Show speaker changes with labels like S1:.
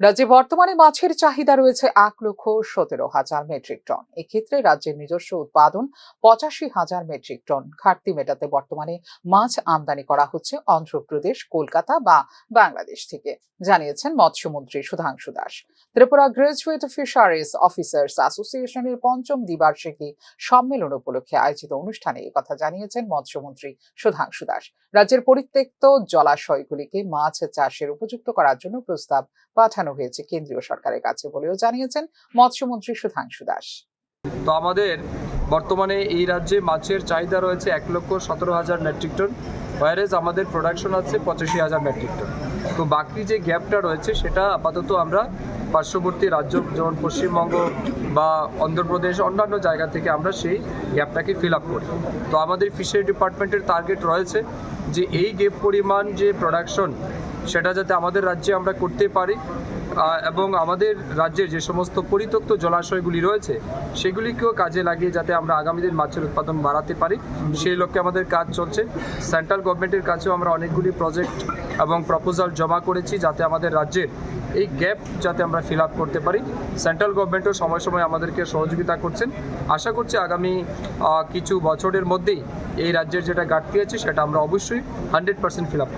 S1: রাজ্যে বর্তমানে মাছের চাহিদা রয়েছে এক লক্ষ সতেরো হাজার মেট্রিক টন। এক্ষেত্রে রাজ্যের নিজস্ব উৎপাদন পঁচাশি হাজার মেট্রিক টন। ঘাটতি মেটাতে বর্তমানে মাছ আমদানি করা হচ্ছে অন্ধ্রপ্রদেশ, কলকাতা বা বাংলাদেশ থেকে। জানিয়েছেন মৎস্যমন্ত্রী Sudhangshu Das. Tripura graduate fisheries officers অ্যাসোসিয়েশনের পঞ্চম দ্বিবার্ষিকী সম্মেলন উপলক্ষে আয়োজিত অনুষ্ঠানে কথা জানিয়েছেন মৎস্যমন্ত্রী সুধাংশু দাস। রাজ্যের পরিত্যক্ত জলাশয়গুলিকে মাছ চাষের উপযুক্ত করার জন্য প্রস্তাব পাঠানো হয়েছে কেন্দ্রীয় সরকারের কাছে বলেও জানিয়েছেন মৎস্যমন্ত্রী সুধাংশু দাস।
S2: তো আমাদের বর্তমানে এই রাজ্যে মাছের চাহিদা রয়েছে এক লক্ষ সতেরো হাজার মেট্রিক টন ওয়ারেজ আমাদের প্রোডাকশন আছে পঁচাশি হাজার মেট্রিক টন। তো বাকি যে গ্যাপটা রয়েছে সেটা আপাতত আমরা পার্শ্ববর্তী রাজ্য, যেমন পশ্চিমবঙ্গ বা অন্ধ্রপ্রদেশ, অন্যান্য জায়গা থেকে আমরা সেই গ্যাপটাকে ফিল আপ করি। তো আমাদের ফিশারি ডিপার্টমেন্টের টার্গেট রয়েছে যে এই গ্যাপ পরিমাণ যে প্রোডাকশন সেটা যাতে আমাদের রাজ্যে আমরা করতে পারি এবং আমাদের রাজ্যের যে সমস্ত পরিত্যক্ত জলাশয়গুলি রয়েছে, সেগুলিকেও কাজে লাগিয়ে যাতে আমরা আগামী দিন মাছের উৎপাদন বাড়াতে পারি। সেই লক্ষ্যে আমাদের কাজ চলছে। সেন্ট্রাল গভর্নমেন্টের কাছেও আমরা অনেকগুলি প্রজেক্ট এবং প্রপোজাল জমা করেছি যাতে আমাদের রাজ্যের এই গ্যাপ যাতে আমরা ফিল আপ করতে পারি। সেন্ট্রাল গভর্নমেন্টও সময় সময় আমাদেরকে সহযোগিতা করছেন। আশা করছি আগামী কিছু বছরের মধ্যেই এই রাজ্যের যেটা ঘাটতি আছে সেটা আমরা অবশ্যই হান্ড্রেড পার্সেন্ট ফিল আপ